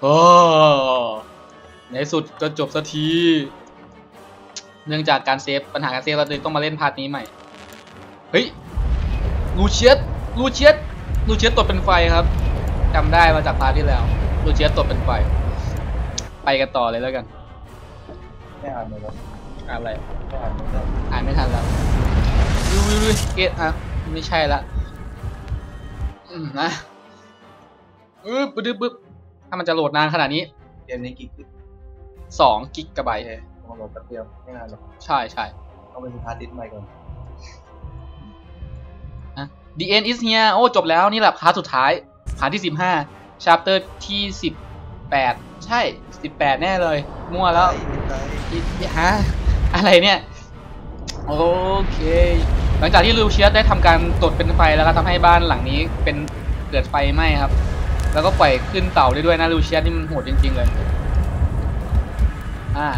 โอ้ในที่สุดก็จบสักที เนื่องจากการเซฟปัญหาการเซฟเราเลยต้องมาเล่นพาร์ทนี้ใหม่ เฮ้ย ลูเชียส ลูเชียส ลูเชียสตดเป็นไฟครับจำได้มาจากพาร์ทที่แล้ว ลูเชียสตดเป็นไฟ ไปกันต่อเลยแล้วกัน ไม่อ่านเลยครับอ่านอะไร ไม่อ่านเลยครับอ่านไม่ทันแล้วดูดูดูเกตอะไม่ใช่ละอืมนะอึ๊บปึ๊บปึ๊บ ถ้ามันจะโหลดนานขนาดนี้เกมนี้กี่กิกสองกิกะไบต์ต้องโหลดแป๊บเดียวไม่นานหรอกใช่ใช่ ต้องไปดูฮาร์ดดิสก์ใหม่ก่อนนะ The end is here โอ้ จบแล้วนี่แหละพาร์ทสุดท้ายพาร์ทที่สิบห้า chapter ที่สิบแปดใช่สิบแปดแน่เลย มั่วแล้วอีอีฮะอะไรเนี่ย โอเค หลังจากที่ลูเชียสได้ทำการตดเป็นไฟแล้วก็ทำให้บ้านหลังนี้เป็นเกิดไฟไหม้ครับ แล้วก็ปล่อยขึ้นเต่าได้ด้วยนะลูเชียสนี่มันโหดจริง ๆ เลย อ่า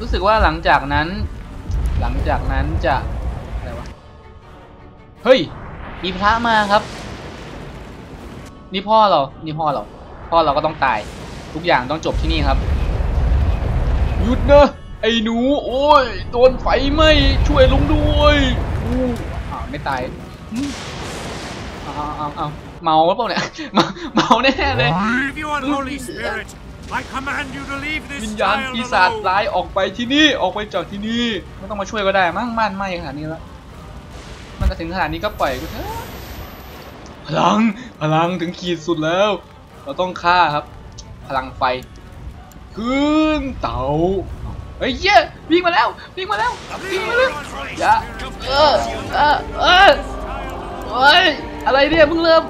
รู้สึกว่าหลังจากนั้น หลังจากนั้นจะอะไรวะ เฮ้ย มีพระมาครับ นี่พ่อเรา นี่พ่อเรา พ่อเราก็ต้องตาย ทุกอย่างต้องจบที่นี่ครับ หยุดนะ ไอ้หนู โอ้ย โดนไฟไหม้ช่วยลุงด้วยอู้อ้าวไม่ตายอ้าวอ้าวอ้าว เมาหรือเปล่าเนี่ย เมาเมาแน่เลย Leave you unholy spirit! I command you to leave วิ this ญญาณ child ปีศาจ alone! ร้ายออกไปที่นี่ ออกไปจากที่นี่ ไม่ต้องมาช่วยก็ได้มั้งบ้านไหม้ขนาดนี้แล้ว มันจะถึงขนาดนี้ก็ปล่อยกูเถอะพลัง พลังถึงขีดสุดแล้ว เราต้องฆ่าครับ พลังไฟ ขึ้นเต่าเฮ้ยเหี้ยวิ่งมาแล้ว วิ่งมาแล้ววิ่งมาแล้วอย่าเออเออเออเฮ้ยอะไรเนี่ยเพิ่งเริ่ม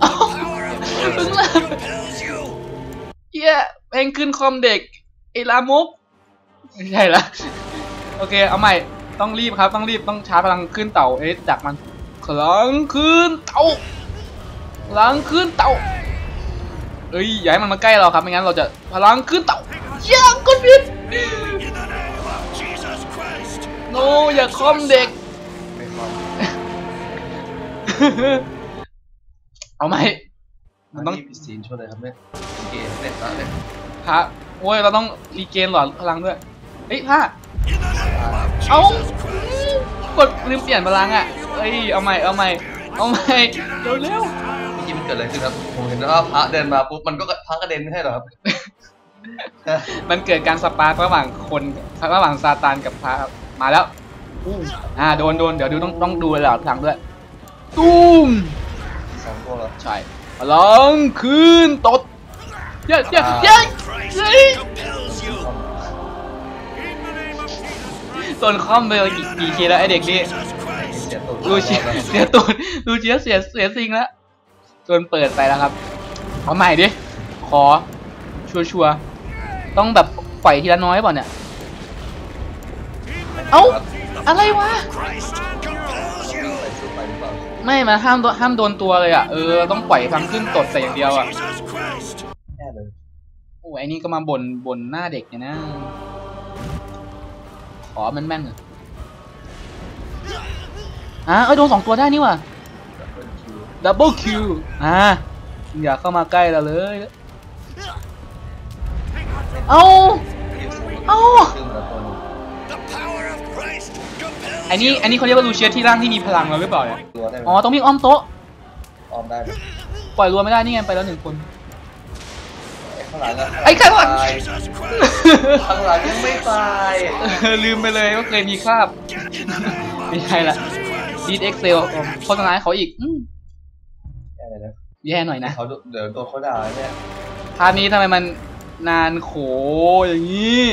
เอ้าเพิ่งเริ่มเยเพลงขึ้นคอมเด็กไอ้ลามุกไม่ใช่ละโอเคเอาใหม่ต้องรีบครับต้องรีบต้องชาร์จพลังขึ้นเต่าเอ๊ะจากมันพลังขึ้นเต่าพลังขึ้นเต่าเอ้ยอย่าให้มันมาใกล้เราครับไม่งั้นเราจะพลังขึ้นเต่าเยี่ยกดผิดโนอย่าคอมเด็ก เอาไหมมัมันนต้ต้อองงผิดศีลช่วยเลยครับเนี่ยเกมเล่นละเลยพระโอ้ยเราต้องรีเกนหลอดพลังด้วยเฮ้ยพระ In the name of เอ้า Jesus Christ! กดลืมเปลี่ยนพลังอะเอ้ยเอาใหม่เอาใหม่เอาใหม่เร็วเร็วเมื่อกี้มันเกิดอะไรขึ้นครับผมเห็นว่าพระเดินมาปุ๊บมันก็พระกระเด็นไม่ใช่เหรอครับมันเกิดการสปาร์กระหว่างคนระหว่างซาตานกับพระครับมาแล้วอู้อ่าโดนโดนเดี๋ยวดูต้องต้องดูหลอดพลังด้วยตุ้ม สองตัวเหรอใช่พลังคืนตดเย้เย้เย้ Christ เย้ compels you! In the name of Jesus Christ! โดนคอมไปกี่กี่ทีแล้วไอเด็กนี่ Jesus Christ! เสียตัวลูเชียเสียตูนลูเชียเสียเสียซิงแล้วจนเปิดไปแล้วครับเอาใหม่ดิขอชัวชัวร์ๆต้องแบบปล่อยทีละน้อยเปล่าเนี่ยเอ้าอะไรวะ ไม่มาห้ามห้ามโดนตัวเลยอะเออต้องปล่อยทำขึ้นตดใส่อย่างเดียวอะแน่เลยโอ้ไอ้นี่ก็มาบ่นบ่นหน้าเด็กเนี่ยนะขอมันแม่นๆหน่อยอะเอ้ยโดนสองตัวได้นี่ว่ะดับเบิลคิวอ่าอย่าเข้ามาใกล้เราเลยเอาเอ้า อ้นี่ไอ้นี่เขาเรียกว่าลูเชียสที่ร่างที่มีพลังแล้วหรือเปล่าเนี่ยตัวได้ไหมอ๋อต้องวิ่งอ้อมโต๊ะออมได้ไหมปล่อยรัวไม่ได้นี่ไงไปแล้วหนึ่งคนไอ้ข้างหลังอะไอ้ข้างหลัง ตาย Jesus Christ! ข้างหลังยังไม่ตายเออลืมไปเลยว่าเคยมีคราบ In the name of ไม่ใช่ละ Jesus Christ! ดีดเอ็กเซลโฆษณาให้เขาอีกอืมแน่เลยนะแย่หน่อยนะเขาเดี๋ยวโดนเขาด่าเนี่ยภาพนี้ทำไมมันนานโขอย่างนี้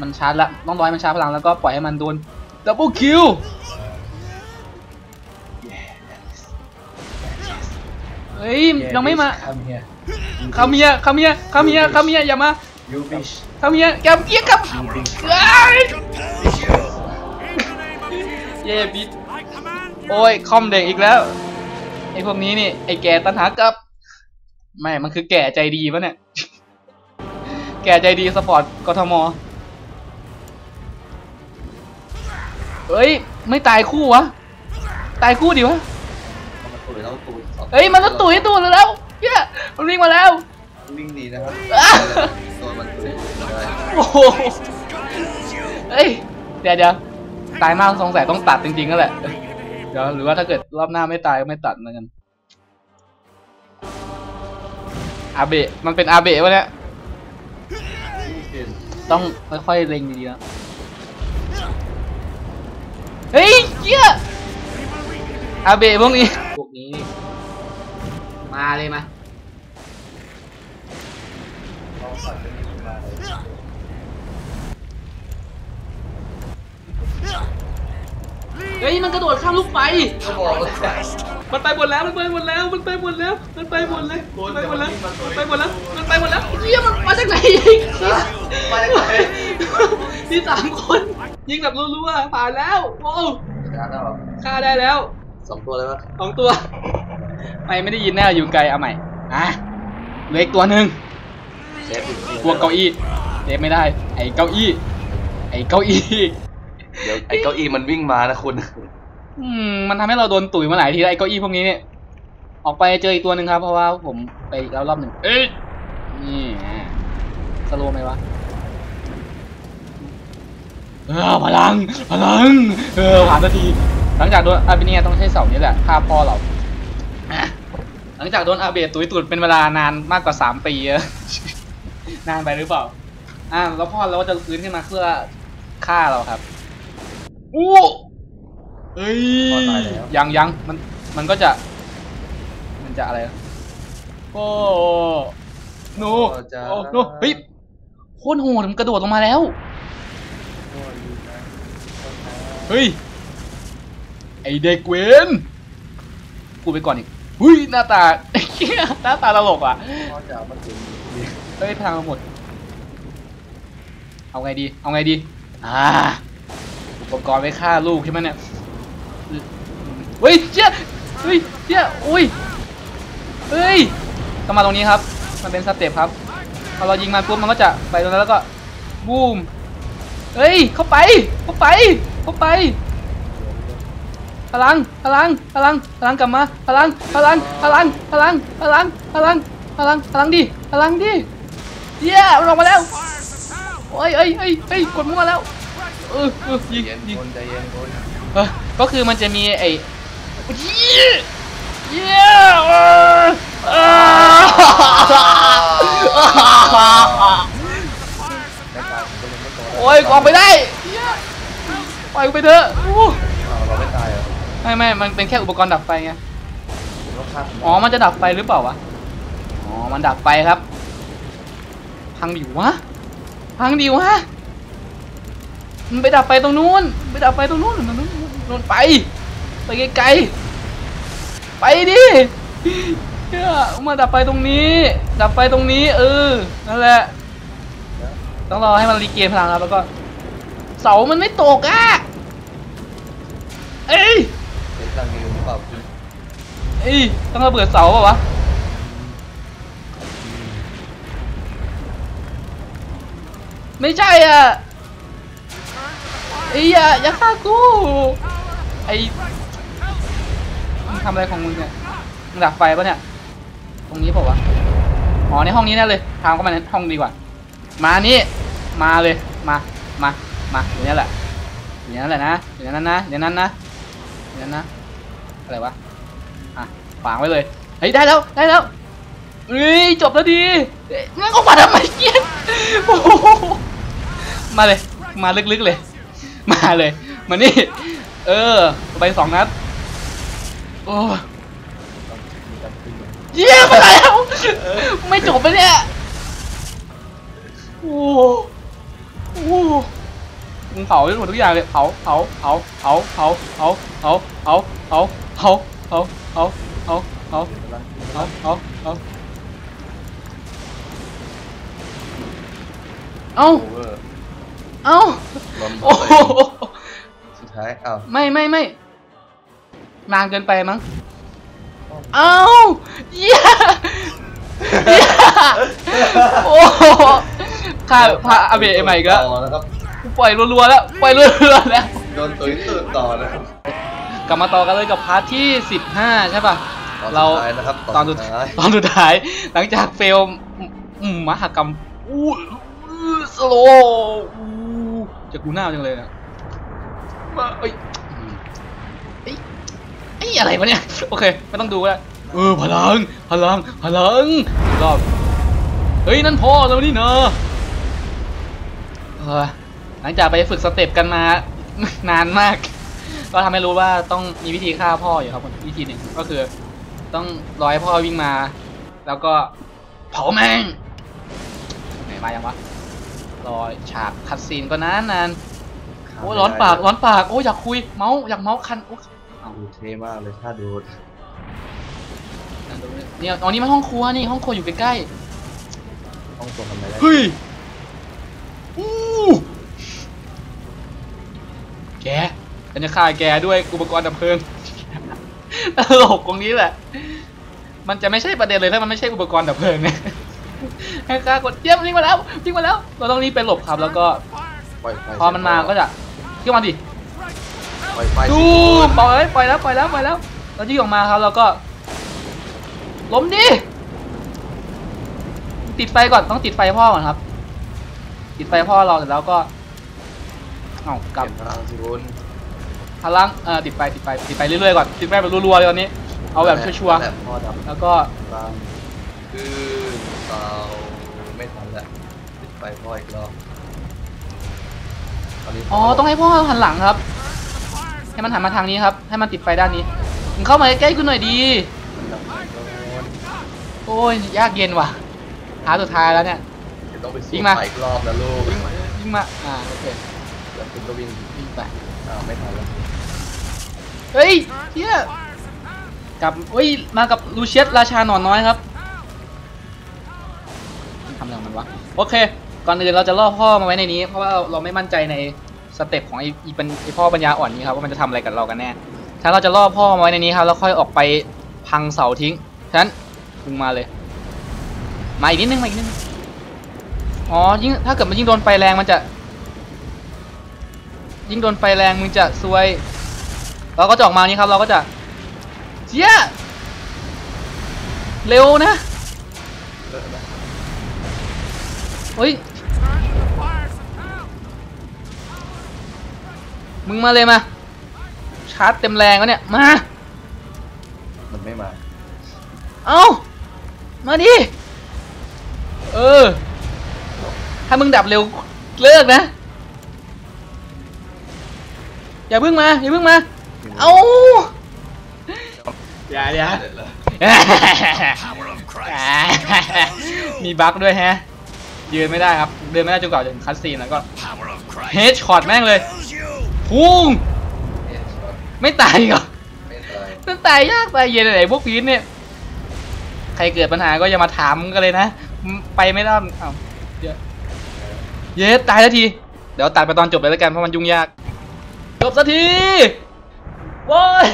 มันชาร์จละต้องร้อยมันชาร์จพลังแล้วก็ปล่อยให้มันโดน ดับเบิลคิวเฮ้ยยังไม่มาทำเฮียคาเมียคาเมียคาเมียคาเมียอย่ามายูบิชคาเมียแกมเกียกับเอ้ย Compels you! In the name of Jesus เย่บิด I command you! โอ้ยคอมเด็กอีกแล้วไอพวกนี้นี่ไอแก่ตันหากับไม่มันคือแก่ใจดีปะเนี่ย แก่ใจดีสปอร์ตกทม เฮ้ย ไม่ตายคู่วะ ตายคู่ดิวะมันตุยแล้วตุยสองเฮ้ย มันจะตุ๋ยตัวแล้วเฮียมันมีวิ่งมาแล้ว วิ่งหนีนะครับตัวมันตุยได้โอ้โหเฮ้ย เดี๋ยวเดี๋ยวตายมากสงสัยต้องตัดจริงๆนั่นแหละ เดี๋ยวหรือว่าถ้าเกิดรอบหน้าไม่ตายก็ไม่ตัดแล้วกัน อาเบะ มันเป็นอาเบะวะเนี่ย ต้องค่อยๆเล็งดีๆนะ เฮ้ยเหี้ยอาเบะพวกนี้ พวกนี้ มาเลยมาเฮ้ยมันกระโดดข้ามลูกไฟก็บอกเลยมันไปหมดแล้วมันไปหมดแล้วมันไปหมดแล้วมันไปหมดแล้วมันไปหมดแล้วมันไปหมดแล้วมันไปหมดแล้วเฮียมันมาจากไหนมาจากไหน ที่สามคน ยิงแบบรัวๆผ่านแล้วโอ้ชนะแล้วเหรอฆ่าได้แล้วสองตัวเลยปะสองตัว ไม่ไม่ได้ยินแน่อยู่ไกลเอาใหม่อะเหลืออีกตัวหนึ่งเซฟอีกทีพวกเก้าอี้เซฟไม่ได้ ไอ้เก้าอี้ ไอ้เก้าอี้เดี๋ยวไอ้เก้าอี้มันวิ่งมานะคุณอืมมันทำให้เราโดนตุ๋ยมาหลายทีแล้วไอ้เก้าอี้พวกนี้เนี่ยออกไปเจออีกตัวหนึ่งครับ เพราะว่าผมไปอีกแล้วรอบหนึ่งเอ้ยนี่อะสโลว์ไหมวะ เออพลังพลังเออผ่านนาที หลังจากโดนอาเบเนียต้องใช้เสานี้แหละฆ่าพ่อเราอะหลังจากโดนอาเบะตุ๋ยตุดเป็นเวลานานมากกว่าสามปีอะนานไปหรือเปล่าอ่าแล้วพ่อเราก็จะฟื้นขึ้นมาเพื่อฆ่าเราครับอู้เฮ้ยพ่อตายแล้วยังยังมันมันก็จะ มันจะอะไรนะโอ้โนพ่อจะโอ้โนเฮ้ยโคตรโหดมันกระโดดลงมาแล้ว เฮ้ย ไอเด็กเวนพูดไปก่อนอีกเฮ้ยหน้าตา หน้าตาตลกอะพ่อจะเอามาถึงเฮ้ยพลังหมด เอาไงดี เอาไงดี อ่า อุปกรณ์ไว้ฆ่าลูกใช่ไหมเนี่ย เฮ้ยเจ้าเฮ้ยเจ้าอุ้ย เฮ้ยก็มาตรงนี้ครับ มันเป็นสเต็ปครับ พอเรายิงมันปุ๊บมันก็จะไปตรงนั้นแล้วก็บูม เฮ้ย เข้าไป เข้าไป เข้าไปพลังพลังพลังพลังกลับมาพลังพลังพลังพลังพลังพลังพลังพลังดิพลังดิเย้มันออกมาแล้วโอ้ยเอ้ยเอ้ยเอ้ยกดมั่วแล้วเออเออยิงเย็นยิงคนใจเย็นคนเออก็คือมันจะมีไอ้เย้เย้เออเออในการผมก็ยังไม่โตโอ้ยออกไปได้เย้ ปล่อยกูไปเถอะโอ้อ้าวเราไม่ตายเหรอไม่ไม่มันเป็นแค่อุปกรณ์ดับไฟไง ผมต้องฆ่าผมอ๋อ มันจะดับไฟหรือเปล่าวะ อ๋อ มันดับไฟครับ พังดิวะ พังดิวะ มันไปดับไฟตรงนู้น ไปดับไฟตรงนู้นตรงนู้นนู้นไป ไปไกลๆ ไปดิเหี้ยมาดับไฟตรงนี้ ดับไฟตรงนี้ เออ นั่นแหละ ต้องรอให้มันรีเกมพลังครับแล้วก็ เสามันไม่ตกอะ เอ้ยเห็นตังค์อยู่หรือเปล่าคุณเอ้ยต้องระเบิดเสาเปล่าวะ ไม่ใช่อะไอ้อย่าอย่าฆ่ากู ไอ้มึงทำอะไรของมึงเนี่ย มึงดับไฟปะเนี่ย ตรงนี้เปล่าวะ อ๋อในห้องนี้แน่เลยทางเข้ามาในห้องดีกว่า มานี่ มาเลย มา มา มาอยู่นี่แหละอยู่นั่นแหละนะอยู่นั้นนะอยู่นั้นนะอยู่นั้นนะอะไรวะอะฝางไว้เลยเฮ้ยได้แล้วได้แล้วเฮ้ยจบแล้วดีงั้นก็มาทำไมเกียนโอ้มาเลยมาลึกๆเลย มาเลยมานี่เออไปสองนัดโอ้ต้องมีการขึ้นมาเยี่ยมแล้วไม่จบไปเนี่ยโอ้ เผาหมดทุกอย่างเลยเผาเผาเผาเผาเผาเผาเผาเผาเผาเผาเผาเผาเผาเผาเอาเอาเอาเอาโอเวอร์เอาลมโอ้โหสุดท้ายเอ้าไม่ไม่ไม่นานเกินไปมั้งเอาเยี่ยเยี่ยโอ้ข้าพระอเบะใหม่ก็ต่อนะ ครับปล่อยรัวๆแล้วปล่อยรัวๆแล้ว โดนตุยตื่นต่อนะครับกลับมาต่อกันเลยกับพาร์ทที่ 15 ใช่ป่ะตอนเราสุดท้ายนะครับตอนสุดท้ายตอนสุดท้าย หลังจากเฟลอืมอืมมหากรรมอู้อู้สโลว์อู้จะกูหน้าจังเลยอะมาเอ้ยอืมเอ้ยเอ้ยอะไรวะเนี่ย โอเค ไม่ต้องดูก็ได้เออพลัง พลัง พลังอีกรอบ เฮ้ย นั่นพ่อแล้วนี่เนอะเออ หลังจากไปฝึกสเต็ปกันมานานมาก ก็ทำให้รู้ว่าต้องมีวิธีฆ่าพ่ออยู่ครับวิธีหนึ่งก็คือ ต้องรอให้พ่อวิ่งมา แล้วก็เผาแม่งไหนมายังวะรอฉากคัดซีนก็นานนานโอ้ร้อนปากร้อนปากโอ้อยากคุยเมาส์อยากเมาส์คันโอ้เอาดูเท่มากเลยถ้าดูเนี่ยอ๋อนี่มันห้องครัวนี่ห้องครัวอยู่ใกล้ต้องตัวทำอะไรได้ๆเฮ้ยอู้ แกฉันจะฆ่าแกด้วยอุปกรณ์ดับเพลิงตลกตรงนี้แหละ มันจะไม่ใช่ประเด็นเลยถ้ามันไม่ใช่อุปกรณ์ดับเพลิงเนี่ยให้ข้ากดเยี่ยมวิ่งมาแล้ววิ่งมาแล้ว เราต้องรีบไปหลบครับ แล้วก็ปล่อยไฟพอมันมาก็จะขึ้นมาดิปล่อยไฟดูปล่อยปล่อยแล้วปล่อยแล้วปล่อยแล้ว เรายิงออกมาครับ แล้วก็ล้มดิติดไฟก่อนต้องติดไฟพ่อก่อนครับ ติดไฟพ่อเราเสร็จแล้วก็ เอากกลัลับบพลังสิคุณพลังเอ่อติดไฟติดไฟติดไฟเรื่อยๆก่อนติดไฟแบบรัวๆเลยตอนนี้ เอาแบบชัวร์แบบพ่อดับๆแล้วก็พลังคือเตาไม่ทันแล้วปิดไฟพ่ออีกรอบตนนี้อ๋อต้องให้พ่อหันหลังครับ ให้มันหันมาทางนี้ครับ ให้มันติดไฟด้านนี้มึงเข้ามาใกล้ๆกูหน่อยดีมันดับไฟก่อนโอ้ยยากเย็นว่ะหาสุดท้ายแล้วเนี่ยเดี๋ยวต้องไปยิสู้งมาไฟอีกรอบนะลูกวิ่งมาวิ่งมาอ่าโอเคแล้ว คุณก็วิ่งวิ่งไปอ้าวไม่ทันแล้วเฮ้ยเฮียกลับเฮ้ยมากับลูเชียสราชาหนอนน้อยครับทำอะไรของมันวะโอเค ก่อนอื่นเราจะล่อพ่อมาไว้ในนี้ เพราะว่าเราไม่มั่นใจในสเต็ปของไอ้อีเป็นไอ้พ่อปัญญาอ่อนนี้ครับว่ามันจะทำอะไรกับเรากันแน่ถ้าเราจะล่อพ่อมาไว้ในนี้ครับแล้วค่อยออกไปพังเสาทิ้งฉะนั้นมึงมาเลย มาอีกนิดนึงมาอีกนิดนึงอ๋อยิ่งถ้าเกิดมันยิ่งโดนไฟแรงมันจะ ยิ่งโดนไฟแรงมึงจะซวย เราก็จะออกมานี่ครับ เราก็จะเจี๊ยเร็วนะเออนะเฮ้ย มึงมาเลยมา ชาร์จเต็มแรงแล้วเนี่ย มา มันไม่มา เอามาดิ เออ ถ้ามึงดับเร็วเลิกนะ อย่าเพิ่งมา อย่าเพิ่งมา เอาอย่าอย่าเสร็จแล้ว Power of Christ. มีบั๊กด้วยแฮะ ยืนไม่ได้ครับ เดินไม่ได้จนกว่าจะถึงคัสซีนแล้วก็ Power of เฮ Christ. ดช็อตแม่งเลย Kills you. พุ่งเอ็ดช็อตไม่ตายอีกเหรอไม่ตายต้องตายยากตายเย็นไหนพวกพีทเนี่ย ใครเกิดปัญหาก็อย่ามาถามกันเลยนะ ไปไม่ได้อ้าวเดี๋ยวเย็ดตายแล้วที เดี๋ยวตัดไปตอนจบเลยแล้วกันเพราะมันยุ่งยาก จบสักทีโว้ย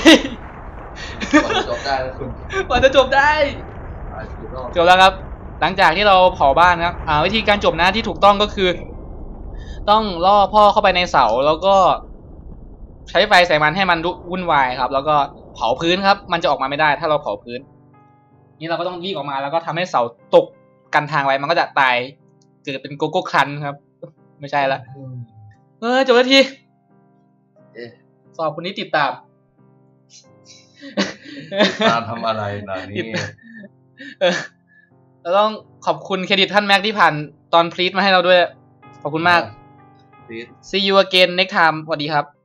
ก่อนจะจบได้แล้วคุณกว่าจะจบได้ตายกี่รอบจบแล้วครับ หลังจากที่เราเผาบ้านครับ อ่า วิธีการจบนะที่ถูกต้องก็คือ ต้องล่อพ่อเข้าไปในเสาแล้วก็ ใช้ไฟใส่มันให้มันวุ่นวายครับ แล้วก็เผาพื้นครับ มันจะออกมาไม่ได้ ถ้าเราเผาพื้น นี่เราก็ต้องวิ่งออกมาแล้วก็ทำให้เสาตกกันทางไว้มันก็จะตายเกิดเป็นโกโก้ครันครับ ไม่ใช่ละเออจบแล้วทีเอ๊ะ สอบคนนี้ติดตาม ตามทำอะไรนะนี่เออเราต้องขอบคุณเครดิตท่านแม็กที่ผ่านตอนพลีทมาให้เราด้วย ขอบคุณมากพีท see you again next time สวัสดีครับ